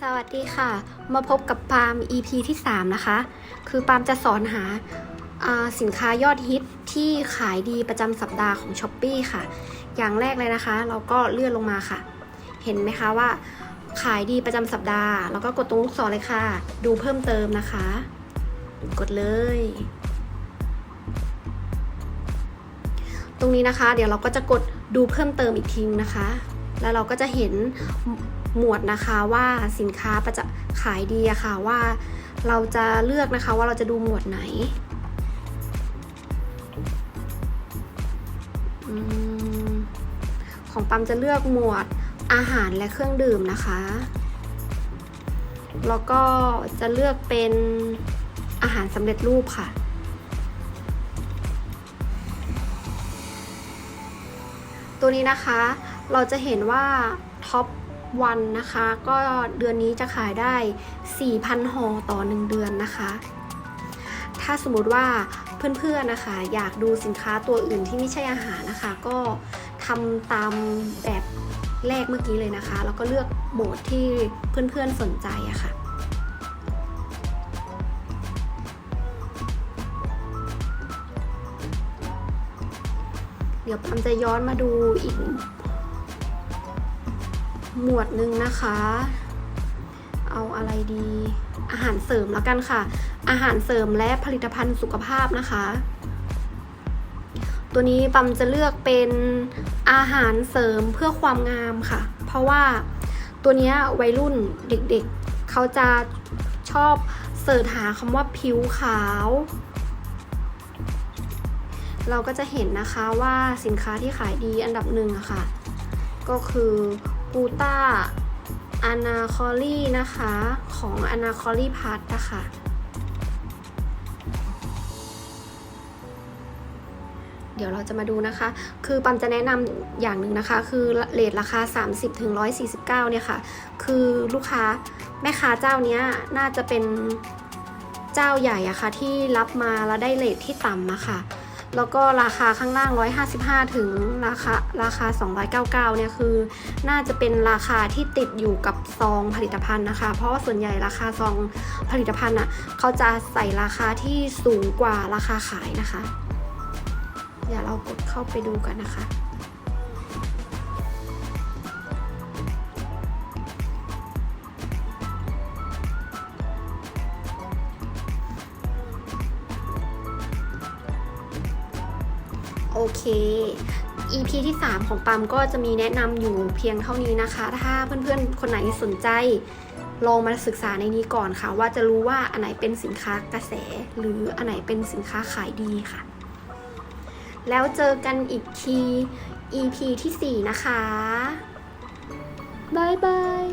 สวัสดีค่ะ มาพบกับปาล์ม EP ที่ 3 นะคะ คือปาล์มจะสอนหาสินค้ายอดฮิตที่ขายดีประจำสัปดาห์ของ s h อ p e e ค่ะ อย่างแรกเลยนะคะ เราก็เลื่อนลงมาค่ะ เห็นไหมคะว่าขายดีประจำสัปดาห์ แล้วก็กดตรงลูกศรเลยค่ะ ดูเพิ่มเติมนะคะ กดเลย ตรงนี้นะคะ เดี๋ยวเราก็จะกดดูเพิ่มเติมอีกทีนะคะ แล้วเราก็จะเห็น หมวดนะคะว่าสินค้าประจะขายดีอะค่ะว่าเราจะเลือกนะคะว่าเราจะดูหมวดไหนอของปั๊มจะเลือกหมวดอาหารและเครื่องดื่มนะคะ แล้วก็จะเลือกเป็นอาหารสำเร็จรูปค่ะ ตัวนี้นะคะเราจะเห็นว่าท็อป วันนะคะ ก็เดือนนี้จะขายได้ 4,000ห่อต่อ 1 เดือนนะคะ ถ้าสมมติว่าเพื่อนๆนะคะ อยากดูสินค้าตัวอื่นที่ไม่ใช่อาหารนะคะ ก็ทำตามแบบแรกเมื่อกี้เลยนะคะ แล้วก็เลือกโหมดที่เพื่อนๆสนใจอะค่ะเดี๋ยวปั๊มจะย้อนมาดูอีก หมวดหนึ่งนะคะ เอาอะไรดี อาหารเสริมแล้วกันค่ะ อาหารเสริมและผลิตภัณฑ์สุขภาพนะคะ ตัวนี้ปั๊มจะเลือกเป็นอาหารเสริมเพื่อความงามค่ะ เพราะว่าตัวนี้วัยรุ่นเด็กๆเเขาจะชอบเสิร์ชหาคำว่าผิวขาว เราก็จะเห็นนะคะว่าสินค้าที่ขายดีอันดับหนึ่งอะค่ะ ก็คือ กูต้าอนาคอลี่นะคะ ของอนาคอลี่พัทนะคะเดี๋ยวเราจะมาดูนะคะ คือปั๊มจะแนะนำอย่างหนึ่งนะคะ คือเลทราคา 30ถึง149 เนี่ยค่ะ คือลูกค้าแม่ค้าเจ้าเนี้ยน่าจะเป็นเจ้าใหญ่อะค่ะที่รับมาแล้วได้เลทที่ต่ำอะค่ะ แล้วก็ราคาข้างล่าง 155 ถึงราคาราคา 299 เนี่ยคือ น่าจะเป็นราคาที่ติดอยู่กับซองผลิตภัณฑ์นะคะ เพราะว่าส่วนใหญ่ราคาซองผลิตภัณฑ์อะเขาจะใส่ราคาที่สูงกว่าราคาขายนะคะ เดี๋ยวเรากดเข้าไปดูกันนะคะ โอเค EP ที่ 3 ของปั๊มก็จะมีแนะนำอยู่เพียงเท่านี้นะคะ ถ้าเพื่อนๆ คนไหนสนใจลองมาศึกษาในนี้ก่อนค่ะ ว่าจะรู้ว่าอันไหนเป็นสินค้ากระแส หรืออันไหนเป็นสินค้าขายดีค่ะ แล้วเจอกันอีกที EP ที่ 4 นะคะบายบาย